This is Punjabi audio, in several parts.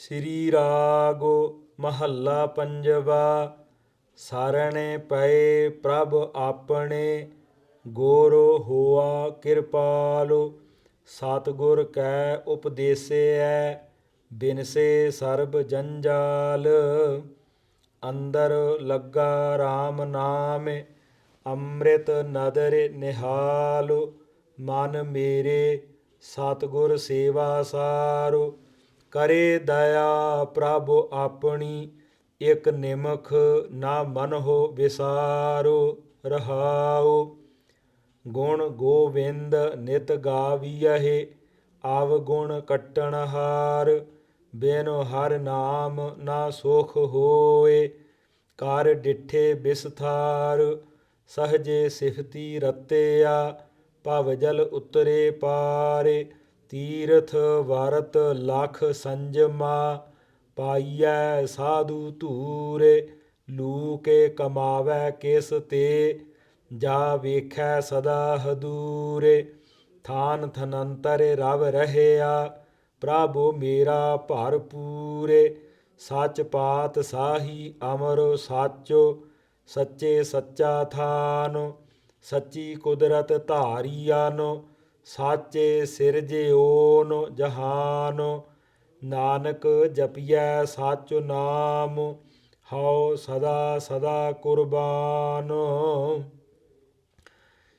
ਸ੍ਰੀ ਰਾਗੋ ਮਹੱਲਾ ਪੰਜਵਾ, ਸਰਣੇ ਪਏ ਪ੍ਰਭ ਆਪਣੇ, ਗੁਰੂ ਹੋਆ ਕਿਰਪਾਲੁ, ਸਤਿਗੁਰ ਕੈ ਉਪਦੇਸੇਐ ਬਿਨਸੇ ਸਰਬ ਜੰਜਾਲ। ਅੰਦਰ ਲੱਗਾ RAM ਨਾਮ, ਅੰਮ੍ਰਿਤ ਨਦਰ ਨਿਹਾਲ। ਮਨ ਮੇਰੇ ਸਤਿਗੁਰ ਸੇਵਾ ਸਾਰੋ ਕਰੇ ਦਇਆ ਪ੍ਰਭ ਆਪਣੀ, ਇਕ ਨਿਮਖ ਨਾ ਮਨ ਹੋ ਵਿਸਾਰੋ ਰਹਾਉ। ਗੁਣ ਗੋਵਿੰਦ ਨਿਤ ਗਾਵੀਐ ਆਵ ਗੁਣ ਕਟਣ ਹਾਰ, ਬਿਨ ਹਰ ਨਾਮ ਨਾ ਸੁਖ ਹੋਏ। ਕਰ ਡਿਠੇ ਬਿਸਥਾਰ, ਸਹਜੇ ਸਿਫਤੀ ਰਤਿਆ, ਭਵ ਜਲ ਉਤਰੇ ਪਾਰੇ। ਤੀਰਥ ਵਰਤ ਲਖ ਸੰਜਮਾ, ਪਾਈਐ ਸਾਧੂ ਧੂਰੇ, ਲੂਕੇ ਕਮਾਵੈ ਕਿਸ ਤੇ, ਜਾ ਵੇਖੈ ਸਦਾ ਹਦੂਰੇ। ਥਾਨ ਥਨੰਤਰ ਰਵ ਰਹਿਆ, ਪ੍ਰਭੂ ਮੇਰਾ ਭਰ ਪੂਰੇ। ਸੱਚ ਪਾਤ ਸਾਹੀ ਅਮਰ ਸਾਚੋ, ਸੱਚੇ ਸੱਚਾ ਥਾਨ, ਸੱਚੀ ਕੁਦਰਤ ਧਾਰੀਆਨੋ। ਸਾਚੇ ਸਿਰਜਿਓਨੁ ਜਹਾਨ, ਨਾਨਕ ਜਪੀਐ ਸਾਚੁ ਨਾਮ, ਹਉ ਸਦਾ ਸਦਾ ਕੁਰਬਾਨ।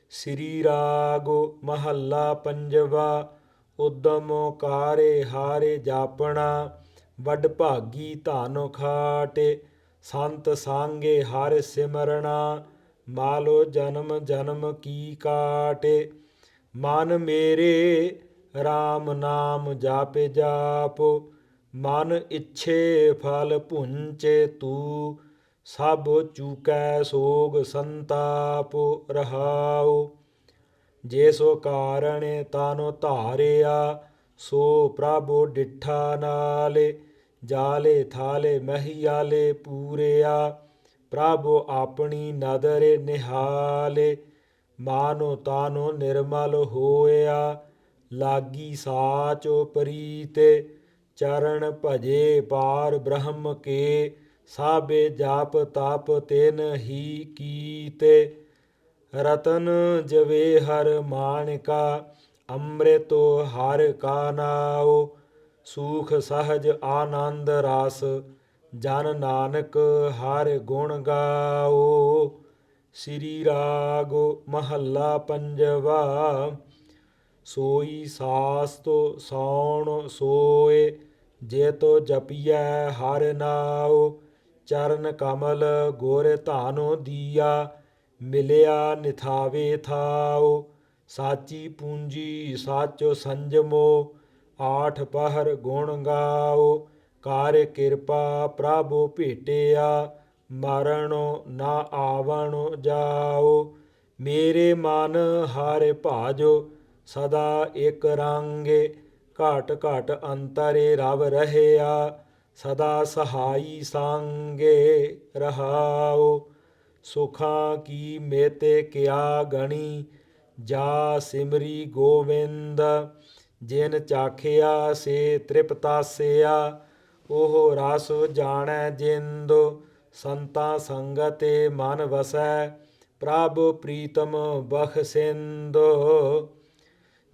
ਸ੍ਰੀ ਰਾਗ ਮਹੱਲਾ ਪੰਜਵਾ, ਉਦਮ ਕਾਰੇ ਹਾਰੇ ਜਾਪਣਾ, ਵੱਡ ਭਾਗੀ ਧਨ ਖਾਟੇ, ਸੰਤ ਸੰਗੇ ਹਰ ਸਿਮਰਣਾ, ਮਾਲੋ ਜਨਮ ਜਨਮ ਕੀ ਕਾਟੇ। ਮਨ ਮੇਰੇ RAM ਨਾਮ ਜਾਪੇ ਜਾਪ, ਮਨ ਇੱਛੇ ਫਲ ਭੁੰਚੇ ਤੂ, ਸਭ ਚੂਕੈ ਸੋਗ ਸੰਤਾਪ ਰਹਾਉ। ਜੇ ਸੋ ਕਾਰਣ ਤਾਨੋ ਧਾਰਿਆ, ਸੋ ਪ੍ਰਭੂ ਡਿਠਾ ਨਾਲੇ, ਜਾਲੇ ਥਾਲੇ ਮਹੀਆਲੇ ਪੂਰਿਆ, ਪ੍ਰਭੂ ਆਪਣੀ ਨਦਰ ਨਿਹਾਲੇ। ਮਾਨੋ ਤਾਨੋ ਨਿਰਮਲ ਹੋਇਆ। ਲਾਗੀ ਸਾਚੋ ਪ੍ਰੀਤੇ ਚਰਨ ਭਜੇ ਪਾਰ ਬ੍ਰਹਮ ਕੇ, ਸਾਬੇ ਜਾਪ ਤਾਪ ਤਿਨ ਹੀ ਕੀਤੇ। ਰਤਨ ਜਵੇ ਹਰ ਮਾਨਿਕਾ, ਅੰਮ੍ਰਿਤੋ ਹਰ ਕਾ ਨਾਉ। ਸੂਖ ਸਹਜ ਆਨੰਦ ਰਾਸ, ਜਨ ਨਾਨਕ ਹਰ ਗੁਣ ਗਾਓ ਸ੍ਰੀ ਰਾਗ ਮਹੱਲਾ ਪੰਜਵਾ, ਸੋਈ ਸਾਸ ਤੋ ਸੌਣ ਸੋਏ ਜੇ ਤੋ ਜਪੀਐ ਹਰ ਨਾਉ, ਚਰਨ ਕਮਲ ਗੁਰ ਧਾਨੋ ਦੀਆ, ਮਿਲਿਆ ਨਿਥਾਵੇ ਥਾਉ, ਸਾਚੀ ਪੂੰਜੀ ਸਾਚੋ ਸੰਜਮੋ, ਆਠ ਪਹਰ ਗੁਣ ਗਾਓ ਕਾਰ ਕਿਰਪਾ ਪ੍ਰਭੂ ਭੇਟਿਆ ਮਰਣੋ ਨਾ ਆਵਣੋ ਜਾਓ। ਮੇਰੇ ਮਨ ਹਰਿ ਭਾਜੋ, ਸਦਾ ਇਕ ਰੰਗੇ। ਘਟ ਘਟ ਅੰਤਰੇ ਰਵ ਰਹਿਆ, ਸਦਾ ਸਹਾਈ ਸੰਗੇ ਰਹਾਉ ਸੁਖਾਂ ਕੀ ਮੇਤੇ ਕਿਆ ਗਣੀ, ਜਾ ਸਿਮਰੀ ਗੋਵਿੰਦ। ਜਿਨ ਚਾਖਿਆ ਸੇ ਤ੍ਰਿਪਤਾਸਿਆ ਉਹ ਰਸ ਜਾਣੈ ਜਿੰਦੋ। ਸੰਤਾ ਸੰਗਤੇ ਮਨ ਵਸੈ, ਪ੍ਰਭ ਪ੍ਰੀਤਮ ਬਖਸਿੰਦੋ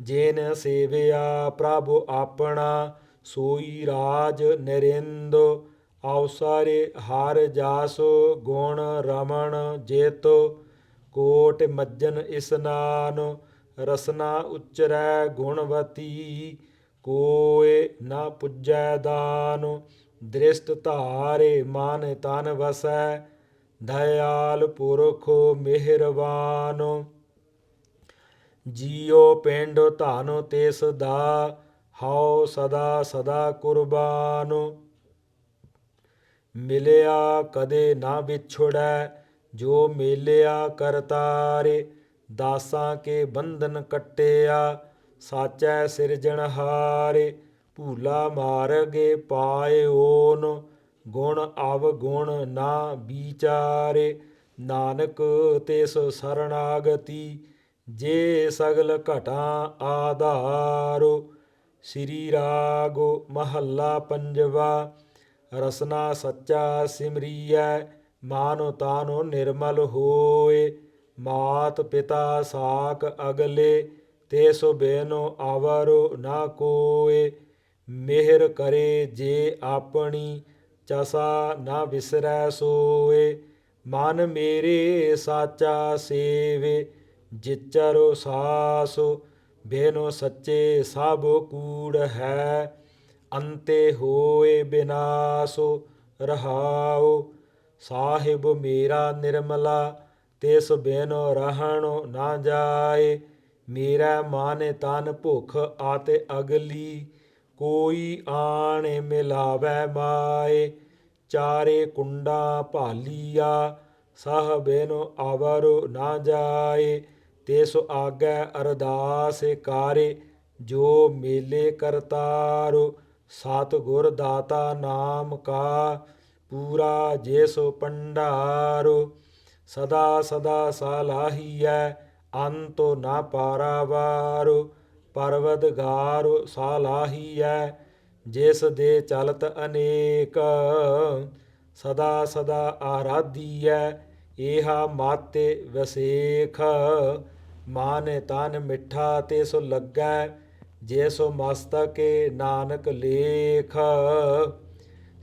ਜਿਨ ਸੇਵਿਆ, ਪ੍ਰਭ ਆਪਣਾ ਸੋਈ ਰਾਜ ਨਰਿੰਦੋ। ਅਵਸਰੇ ਹਾਰ ਜਾਸੋ ਗੁਣ ਰਮਣ ਜੇਤੋ। ਕੋਟ ਮੱਜਨ ਇਸਨਾਨ ਰਸਨਾ ਉਚਰੈ ਗੁਣਵਤੀ। ਕੋਏ ਨਾ ਪੁੱਜੈ ਦਾਨ ਦ੍ਰਿਸ਼ਟ ਧਾਰੇ ਮਨ ਤਨ ਵਸੈ, ਦਇਆਲ ਪੁਰਖ ਮਿਹਰਬਾਨ। ਜੀਉ ਪਿੰਡ ਧਨ ਤਿਸ ਦਾ, ਹਉ ਸਦਾ ਸਦਾ ਕੁਰਬਾਨ। ਮਿਲਿਆ ਕਦੇ ਨਾ ਵਿਛੜੈ, ਜੋ ਮੇਲਿਆ ਕਰਤਾਰੇ, ਦਾਸਾਂ ਕੇ ਬੰਧਨ ਕਟਿਆ, ਸਾਚੈ ਸਿਰਜਣਹਾਰੇ। ਭੂਲਾ ਮਾਰਗੇ ਪਾਇਓਨ, ਗੁਣ ਅਵ ਗੁਣ ਨਾ ਵਿਚਾਰੇ। ਨਾਨਕ ਤਿਸ ਸਰਣਾਗਤੀ, ਜੇ ਸਗਲ ਘਟਾਂ ਆਧਾਰੋ। ਸ੍ਰੀ ਰਾਗ ਮਹੱਲਾ ਪੰਜਵਾ, ਰਸਨਾ ਸੱਚਾ ਸਿਮਰੀਐ, ਮਾਨੋ ਤਾਨੋ ਨਿਰਮਲ ਹੋਏ। ਮਾਤ ਪਿਤਾ ਸਾਕ ਅਗਲੇ ਤੇ ਸੋ ਬੇਨੋ ਆਵਰੋ ਨਾ ਕੋਏ। ਮਿਹਰ ਕਰੇ ਜੇ ਆਪਣੀ ਚਸਾ ਨਾ ਵਿਸਰੈ ਸੋਏ। ਮਨ ਮੇਰੇ ਸਾਚਾ ਸੇਵੇ, ਜਿਚਰੋ ਸਾਸੋ ਬੇਨੋ ਸੱਚੇ ਸਭ ਕੂੜ ਹੈ। ਅੰਤੇ ਹੋਏ ਬਿਨਾਸੋ ਰਹਾਓ ਸਾਹਿਬ ਮੇਰਾ ਨਿਰਮਲਾ, ਤਿਸ ਬਿਨੋ ਰਹਿਣੋ ਨਾ ਜਾਏ। ਮੇਰਾ ਮਨ ਤਨ ਭੁਖ ਆਤੇ ਅਗਲੀ ਕੋਈ ਆਣ ਮਿਲਾਵੈ ਮਾਏ, ਚਾਰੇ ਕੁੰਡਾ ਭਾਲੀਆ, ਸਹ ਬਿਨੋ ਆਵਰ ਨਾ ਜਾਏ। ਤਿਸ ਆਗੈ ਅਰਦਾਸ ਕਾਰੇ, ਜੋ ਮੇਲੇ ਕਰਤਾਰੋ। ਸਤ ਗੁਰ ਦਾਤਾ ਨਾਮ ਕਾ, ਪੂਰਾ ਜੇ ਸੋ ਸਦਾ ਸਦਾ ਸਾਲਾਹੀਐ, ਅੰਤੋ ਨਾ ਪਾਰਾਵਾਰੋ। ਪਰਵਦਗਾਰੋ ਸਾਲਾਹੀਐ ਜਿਸ ਦੇ ਚਲਤ ਅਨੇਕ ਸਦਾ ਸਦਾ ਆਰਾਧੀਐ ਏਹਾ ਮਾਤੇ ਵਸੇਖ, ਮਾਨ ਤਨ ਮਿੱਠਾ ਤੇ ਸੋ ਲੱਗੈ, ਜੇ ਸੋ ਮਸਤਕੇ ਨਾਨਕ ਲੇਖ।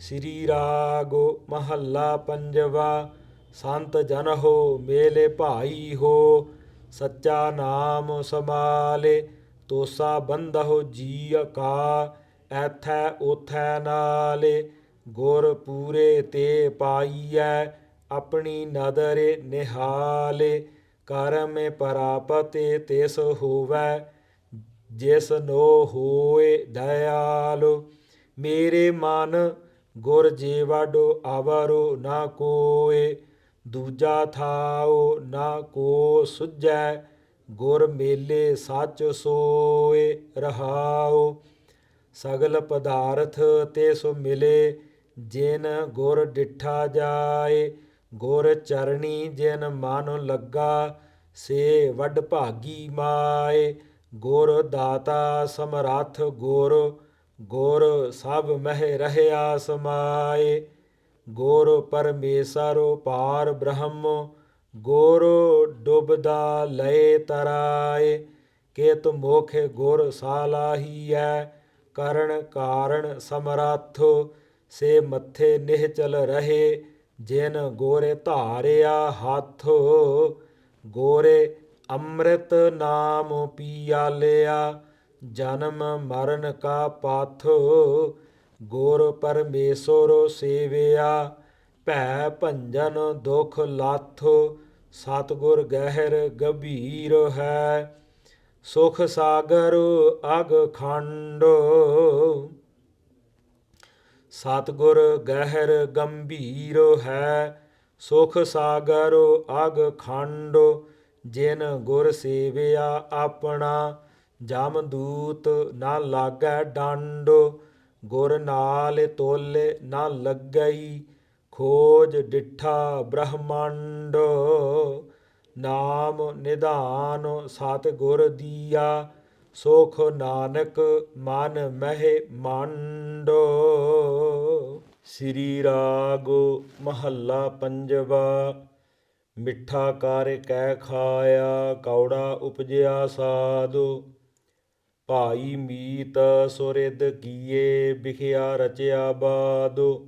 ਸ੍ਰੀ ਰਾਗ ਮਹੱਲਾ ਪੰਜਵਾ, ਸੰਤ ਜਨ ਹੋ ਮੇਲੇ ਭਾਈ ਹੋ, ਸੱਚਾ ਨਾਮ ਸਮਾਲੇ ਤੋਸਾ ਬੰਧਹੁ ਜੀਅ ਕਾ, ਐਥੈ ਉਥੈ ਨਾਲੇ, ਗੁਰ ਪੂਰੇ ਤੇ ਪਾਈਐ, ਆਪਣੀ ਨਦਰੇ ਨਿਹਾਲੇ, ਕਰਮ ਪਰਾਪਤੇ ਤਿਸ ਹੋਵੈ, ਜਿਸ ਨੋ ਹੋਏ ਦਇਆਲੋ। ਮੇਰੇ ਮਨ ਗੁਰ ਜੀਵਡੋ ਆਵਰੋ ਨਾ ਕੋਏ, ਦੂਜਾ ਥਾਓ ਨਾ ਕੋ ਸੁਝੈ ਗੁਰ ਮੇਲੇ ਸੱਚ ਸੋਏ ਰਹਾਉ, ਸਗਲ ਪਦਾਰਥ ਤੇ ਸੋ ਮਿਲੇ, ਜਿਨ ਗੁਰ ਡਿਠਾ ਜਾਏ, ਗੁਰ ਚਰਣੀ ਜਿਨ ਮਨ ਲੱਗਾ, ਸੇ ਵੱਡ ਭਾਗੀ ਮਾਏ, ਗੁਰ ਦਾਤਾ ਸਮਰੱਥ ਗੁਰ ਗੁਰ ਸਭ ਮਹਿ ਰਹਿਆ ਸਮਾਏ, ਗੁਰ ਪਰਮੇਸ਼ਰ ਪਾਰ ਬ੍ਰਹਮ ਗੁਰ ਡੁਬਦਾ ਲਏ ਤਰਾਏ, ਕੇਤ ਮੋਖ ਗੁਰ ਸਾਲਾਹੀਐ, ਕਰਨ ਕਾਰਣ ਸਮਰੱਥ, ਸੇ ਮੱਥੇ ਨਿਹਚਲ ਰਹੇ, ਜਿਨ ਗੋਰੇ ਧਾਰਿਆ ਹੱਥ, ਗੋਰੇ ਅੰਮ੍ਰਿਤ ਨਾਮ ਪੀਆ ਲਿਆ, ਜਨਮ ਮਰਨ ਕਾ ਪਾਥ, ਗੁਰ ਪਰਮੇਸ਼ਰ ਸੇਵਿਆ, ਭੈ ਭੰਜਨ ਦੁਖ ਲਾਥੋ ਸਤਗੁਰ ਗਹਿਰ ਗਭੀਰ ਹੈ, ਸੁਖ ਸਾਗਰ ਅਗ ਖੰਡ। ਸਤਗੁਰ ਗਹਿਰ ਗੰਭੀਰ ਹੈ, ਸੁਖ ਸਾਗਰ ਅਗ ਖੰਡ। ਜਿਨ ਗੁਰ ਸੇਵਿਆ ਆਪਣਾ, ਜਮ ਦੂਤ ਨਾ ਲਾਗੈ ਡੰਡ। ਗੁਰ ਨਾਲ ਤੋਲੇ ਨਾ ਲੱਗਈ, ਖੋਜ ਡਿਠਾ ਬ੍ਰਹਮੰਡ। ਨਾਮ ਨਿਧਾਨ ਸਤ ਗੁਰ ਦੀਆ, ਸੁਖ ਨਾਨਕ ਮਨ ਮਹਿ ਮੰਡੋ। ਸ੍ਰੀ ਰਾਗ ਮਹੱਲਾ ਪੰਜਵਾ, ਮਿੱਠਾ ਕਰ ਕਹਿ ਖਾਇਆ, ਕੌੜਾ ਉਪਜਿਆ ਸਾਧੂ। ਭਾਈ ਮੀਤ ਸੁਰਿਦ ਕੀਏ, ਵਿਖਿਆ ਰਚਿਆ ਬਾਦੋ।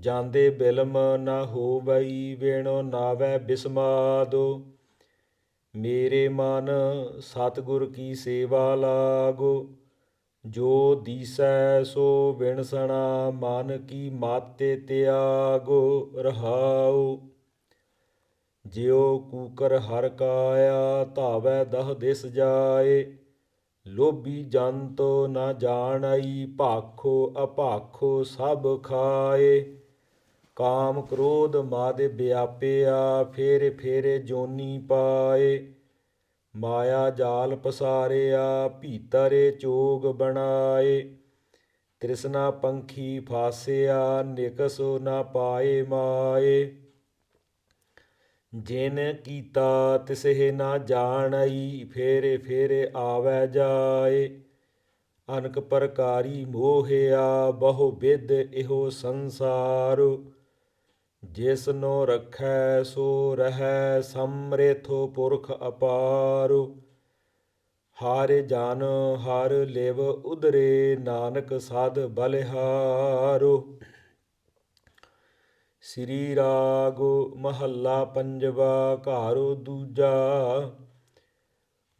ਜਾਂਦੇ ਬਿਲਮ ਨਾ ਹੋਵਈ ਵੇਣੋ ਨਾਵੈ ਬਿਸਮਾਦੋ। ਮੇਰੇ ਮਨ ਸਤਿਗੁਰ ਕੀ ਸੇਵਾ ਲਾਗੋ। ਜੋ ਦੀਸੈ ਸੋ ਵਿਣਸਣਾ ਮਨ ਕੀ ਮਾਤੇ ਤਿਆਗੋ ਰਹਾਉ। ਜਿਉ ਕੂਕਰ ਹਰ ਕਾਇਆ, ਧਾਵੈ ਦਹ ਦਿਸ ਜਾਏ। ਲੋਭੀ ਜੰਤੋ ਨਾ ਜਾਣਈ, ਭਾਖੋ ਅਭਾਖੋ ਸਭ ਖਾਏ। ਕਾਮ ਕ੍ਰੋਧ ਮਾਦੇ ਵਿਆਪਿਆ, ਫੇਰੇ ਫੇਰੇ ਜੋਨੀ ਪਾਏ। ਮਾਇਆ ਜਾਲ ਪਸਾਰਿਆ, ਭੀਤਰੇ ਚੋਗ ਬਣਾਏ। ਤ੍ਰਿਸ਼ਨਾ ਪੰਖੀ ਫਾਸਿਆ, ਨਿਕਸੋ ਨਾ ਪਾਏ ਮਾਏ। ਜਿਨ ਕੀਤਾ ਤਿਸਹਿ ਨਾ ਜਾਣਈ, ਫੇਰੇ ਫੇਰੇ ਆਵੈ ਜਾਏ। ਅਨਕ ਪ੍ਰਕਾਰੀ ਮੋਹਿਆ, ਬਹੁ ਬਿਦ ਇਹੋ ਸੰਸਾਰ। ਜਿਸ ਜਿਸਨੋ ਰਖੈ ਸੋ ਰਹੈ, ਸਮ੍ਰਿਥ ਪੁਰਖ ਅਪਾਰੂ। ਹਰ ਜਨ, ਹਰ ਲਿਵ ਉਦਰੇ ਨਾਨਕ ਸਾਧ ਬਲਿਹਾਰੋ। ਸ੍ਰੀ ਰਾਗ ਮਹੱਲਾ ਪੰਜਵਾ, ਘਰ ਦੂਜਾ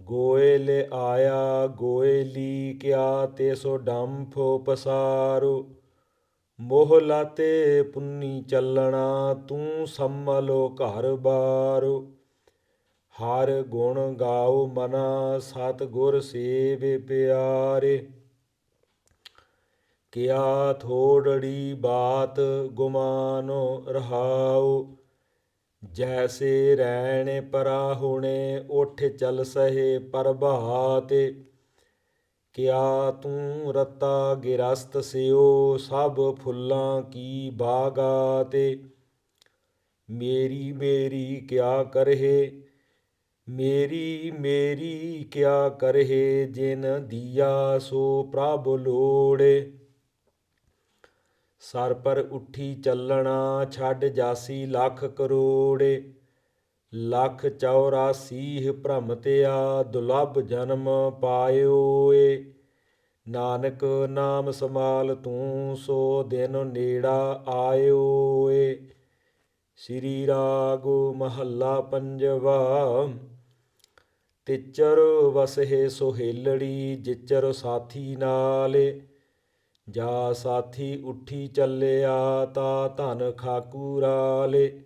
ਗੋਇਲ ਆਇਆ ਗੋਇਲੀ ਕਿਆ ਤੇ ਸੋ ਡੰਫ ਪਸਾਰੋ। ਮੋਹ ਲਾਤੇ ਪੁੰਨੀ ਚੱਲਣਾ, ਤੂੰ ਸੰਮਲੋ ਘਰ ਬਾਰੋ। ਹਰ ਗੁਣ ਗਾਓ ਮਨਾ ਸਤ ਗੁਰ ਸੇਵ ਪਿਆਰੇ। ਕਿਆ ਥੋੜੜੀ ਬਾਤ ਗੁਮਾਨੋ ਰਹਾਓ। ਜੈਸੇ ਰੈਣ ਪਰਾਹੁਣੇ, ਉਠ ਚਲ ਸਹੇ ਪ੍ਰਭਾਤੇ। ਕਿਆ ਤੂੰ ਰਤਾ ਗਿਰਸਤ ਸਿਓ ਸਭ ਫੁੱਲਾਂ ਕੀ ਬਾਗਾ ਬਾਗਾਤੇ ਮੇਰੀ ਮੇਰੀ ਕਿਆ ਕਰਹਿ? ਮੇਰੀ ਮੇਰੀ ਕਿਆ ਕਰਹਿ ਜਿਨ ਦੀਆ ਸੋ ਪ੍ਰਭ ਲੋੜੇ? ਸਰ ਪਰ ਉੱਠੀ ਚੱਲਣਾ ਛੱਡ ਜਾਸੀ ਲੱਖ ਕਰੋੜੇ। ਲੱਖ 84 ਭ੍ਰਮ ਤਿਆ ਦੁਲਭ ਜਨਮ ਪਾਇਓ ਏ ਨਾਨਕ ਨਾਮ ਸਮਾਲ ਤੂੰ, ਸੋ ਦਿਨ ਨੇੜਾ ਆਇਓ ਏ ਸ੍ਰੀ ਰਾਗ ਮਹੱਲਾ ਪੰਜਵਾ, ਤਿਚਰ ਵਸਹਿ ਸੋਹੇਲੜੀ, ਜਿਚਰ ਸਾਥੀ ਨਾਲੇ। ਜਾ ਸਾਥੀ ਉੱਠੀ ਚੱਲਿਆ, ਤਾ ਧਨ ਖਾਕੂ ਰਾਲੇ।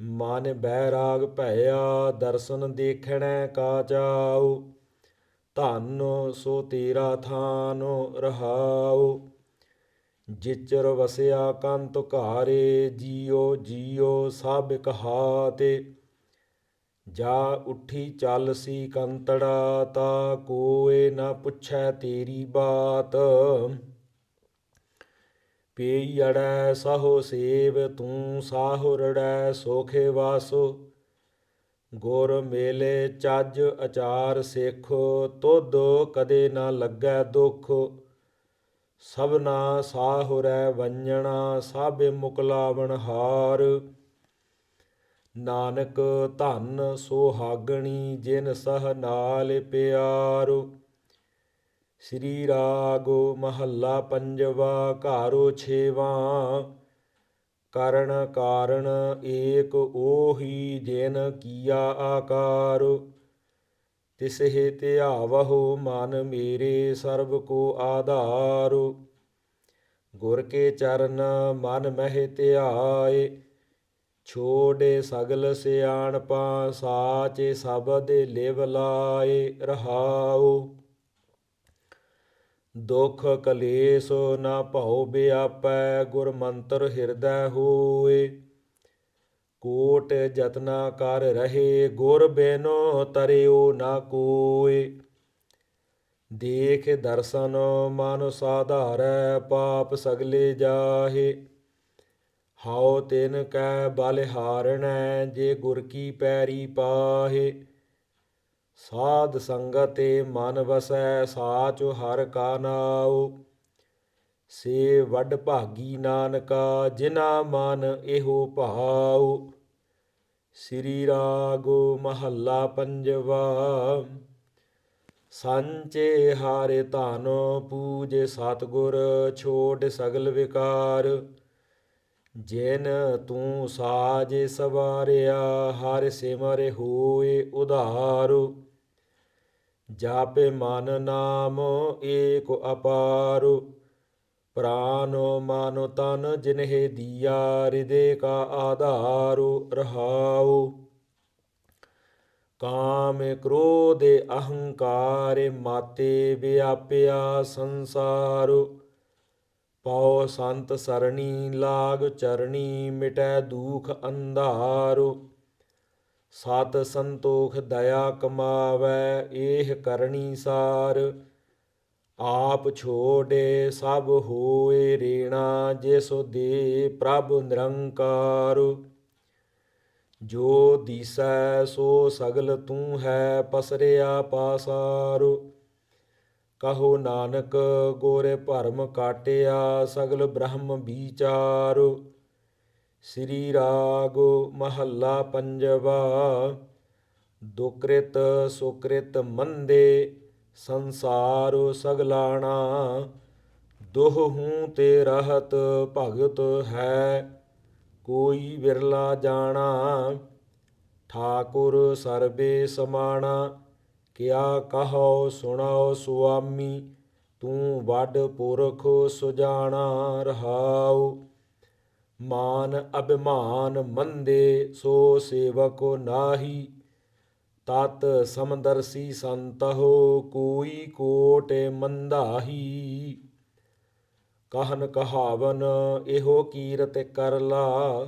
ਮਨ ਬੈਰਾਗ ਭਇਆ, ਦਰਸ਼ਨ ਦੇਖਣੈ ਕਾ ਜਾਉ ਧਨ ਸੋ ਤੇਰਾ ਥਾਨ ਰਹਾਉ। ਜਿਚਰ ਵਸਿਆ ਕੰਤ ਘਾਰੇ ਜੀਓ ਜੀਉ ਸਭ ਕਹਾਤੇ। ਜਾ ਉੱਠੀ ਚੱਲ ਸੀ ਕੰਤੜਾ, ਤਾ ਕੋਏ ਨਾ ਪੁੱਛੈ ਤੇਰੀ ਬਾਤ। ਪੀੜੈ ਸਹੋ ਸੇਵ, ਤੂੰ ਸਾਹੁਰੜੈ ਸੋਖੇ ਵਾਸੋ। ਗੁਰ ਮੇਲੇ ਚੱਜ ਅਚਾਰ ਸਿੱਖੋ, ਤੁਧ ਕਦੇ ਨਾ ਲੱਗੈ ਦੁਖ। ਸਭਨਾ ਸਾਹੁਰੈ ਵੰਜਣਾ ਸਭ ਮੁਕਲਾਵਣ ਹਾਰ। ਨਾਨਕ ਧਨ ਸੋਹਾਗਣੀ, ਜਿਨ ਸਹ ਨਾਲ ਪਿਆਰੋ। ਸ੍ਰੀ ਰਾਗੋ ਮਹੱਲਾ ਪੰਜਵਾ, ਘਾਰੋ ਛੇਵਾ। ਕਰਨ ਕਾਰਣ ਏਕ ਓਹੀ ਜਿਨ ਕੀਆ ਆਕਾਰ। ਤਿਸਹਿ ਧਿਆਵਹੁ ਮਨ ਮੇਰੇ ਸਰਬ ਕੋ ਆਧਾਰ। ਗੁਰ ਕੇ ਚਰਨ ਮਨ ਮਹਿ ਧਿਆਏ। ਛੋੜੇ ਸਗਲ ਸਿਆਣਪਾ, ਸਾਚੇ ਸਬਦ ਲਿਵ ਲਾਏ ਰਹਾਉ। ਦੁਖ ਕਲੇਸ਼ ਨਾ ਭਉ ਬਿਆਪੈ, ਗੁਰ ਮੰਤਰ ਹਿਰਦੈ ਹੋਏ। ਕੋਟ ਜਤਨਾ ਕਰ ਰਹੇ, ਗੁਰ ਬਿਨੋ ਤਰਿਓ ਨਾ ਕੋਏ। ਦੇਖ ਦਰਸ਼ਨ ਮਨ ਸਾਧਾਰੈ, ਪਾਪ ਸਗਲੇ ਜਾਹੇ। ਹਉ ਤਿਨ ਕੈ ਬਲ ਹਾਰਣੈ, ਜੇ ਗੁਰ ਕੀ ਪੈਰੀ ਪਾਹੇ। ਸਾਧ ਸੰਗਤੇ ਮਨ ਵਸੈ, ਸਾਚ ਹਰ ਕਾ ਨਾਉ। ਸੇ ਵੱਡ ਭਾਗੀ ਨਾਨਕਾ, ਜਿਨਾ ਮਨ ਇਹੋ ਭਾਉ। ਸ੍ਰੀ ਰਾਗੋ ਮਹੱਲਾ ਪੰਜਵਾ, ਸੰਚੇ ਹਾਰੇ ਧਾਨੋ ਪੂਜੇ ਸਤਗੁਰ ਛੋੜ ਸਗਲ ਵਿਕਾਰ। ਜਿਨ ਤੂੰ ਸਾਜੇ ਸਵਾਰਿਆ, ਹਰ ਸਿਮਰੇ ਹੋਏ ਉਧਾਰੂ। ਜਾਪੇ ਮਨ ਨਾਮ ਏਕ ਅਪਾਰ, ਪ੍ਰਾਨ ਮਨ ਤਨ ਜਿਨਹਿ ਦੀਆ ਹਿਰਦੇ ਕਾ ਆਧਾਰੂ ਰਹਾਉ। ਕਾਮ ਕ੍ਰੋਧ ਅਹੰਕਾਰ ਮਾਤੇ ਵਿਆਪਿਆ ਸੰਸਾਰ, ਪਉ ਸੰਤ ਸਰਣੀ ਲਾਗ ਚਰਣੀ ਮਿਟੈ ਦੂਖ ਅੰਧਾਰੂ। ਸਤ ਸੰਤੋਖ ਦਇਆ ਕਮਾਵੈ ਇਹ ਕਰਨੀ ਸਾਰ। ਆਪ ਛੋੜੇ ਸਭ ਹੋਏ ਰੇਣਾ, ਜਿਸੋ ਦੇ ਪ੍ਰਭ ਨਿਰੰਕਾਰ। ਜੋ ਦੀਸੈ ਸੋ ਸਗਲ ਤੂੰ ਹੈ ਪਸਰਿਆ ਪਾਸਾਰ। ਕਹੋ ਨਾਨਕ, ਗੋਰੇ ਭਰਮ ਕਾਟਿਆ, ਸਗਲ ਬ੍ਰਹਮ ਵਿਚਾਰ। ਸ੍ਰੀ ਰਾਗ ਮਹੱਲਾ ਪੰਜਵਾ, ਦੁਕ੍ਰਿਤ ਸੁਕ੍ਰਿਤ ਮੰਦੇ ਸੰਸਾਰ ਸਗਲਾਣਾ, ਦੁਹ ਹੂੰ ਤੇ ਰਹਤ ਭਗਤ ਹੈ, ਕੋਈ ਵਿਰਲਾ ਜਾਣਾ, ਠਾਕੁਰ ਸਰਬੇ ਸਮਾਣਾ, ਕਿਆ ਕਹੋ ਸੁਣਾਓ ਸੁਆਮੀ, ਤੂੰ ਵੱਡ ਪੁਰਖ ਸੁਜਾਣਾ ਰਹਾਉ। ਮਾਨ ਅਭਿਮਾਨ ਮੰਦੇ ਸੋ ਸੇਵਕ ਨਾਹੀ, ਤਤ ਸਮਦਰਸੀ ਸੰਤਹੁ ਕੋਈ ਕੋਟ ਮੰਦਾਹੀ। ਕਹਨ ਕਹਾਵਨ, ਇਹੋ ਕੀਰਤ ਕਰਲਾ,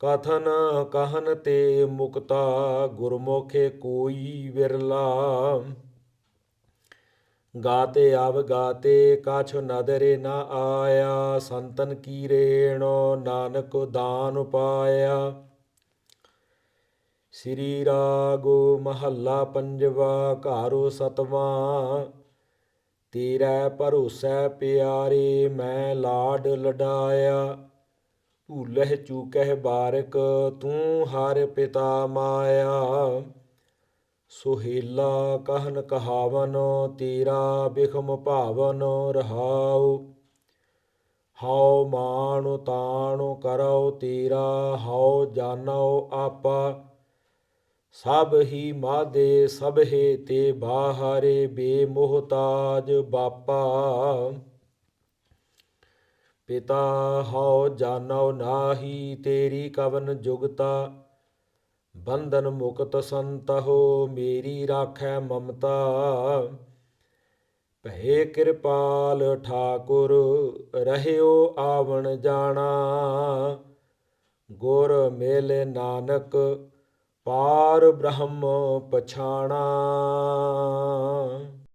ਕਥਨ ਕਹਨ ਤੇ ਮੁਕਤਾ, ਗੁਰਮੁਖੇ ਕੋਈ ਵਿਰਲਾ। ਗਾਤੇ ਆਵ ਗਾਤੇ, ਕਾਛ ਨਦਰੇ ਨਾ ਆਇਆ, ਸੰਤਨ ਕੀ ਰੇਣੋ ਨਾਨਕ ਦਾਨ ਪਾਇਆ। ਸ੍ਰੀ ਰਾਗ ਮਹੱਲਾ ਪੰਜਵਾ, ਘਾਰੋ ਸਤਵਾਂ, ਤੇਰਾ ਭਰੋਸੈ ਪਿਆਰੇ, ਮੈਂ ਲਾਡ ਲਡਾਇਆ। ਭੂਲਹਿ ਚੂਕਹਿ ਬਾਰਕ, ਤੂੰ ਹਰ ਪਿਤਾ ਮਾਇਆ। ਸੁਹੇਲਾ ਕਹਨ ਕਹਾਵਨ, ਤੇਰਾ ਬਿਖਮ ਭਾਵਨ ਰਹਾਉ। ਹਉ ਮਾਨੁ ਤਾਣੁ ਕਰਉ ਤੇਰਾ, ਹਉ ਜਾਣਉ ਆਪਾ। ਸਭ ਹੀ ਮਾਦੇ, ਸਭੇ ਤੇ ਬਾਹਰੇ ਬੇਮੋਹਤਾਜ ਬਾਪਾ। ਪਿਤਾ, ਹਉ ਜਾਣਉ ਨਾਹੀ, ਤੇਰੀ ਕਵਨ ਜੁਗਤਾ। ਬੰਧਨ ਮੁਕਤ ਸੰਤਹੁ, ਮੇਰੀ ਰਾਖੈ ਮਮਤਾ। ਭਏ ਕਿਰਪਾਲ ਠਾਕੁਰ, ਰਹਿਓ ਆਵਣ ਜਾਣਾ। ਗੁਰ ਮੇਲੇ ਨਾਨਕ, ਪਾਰ ਬ੍ਰਹਮ ਪਛਾਣਾ।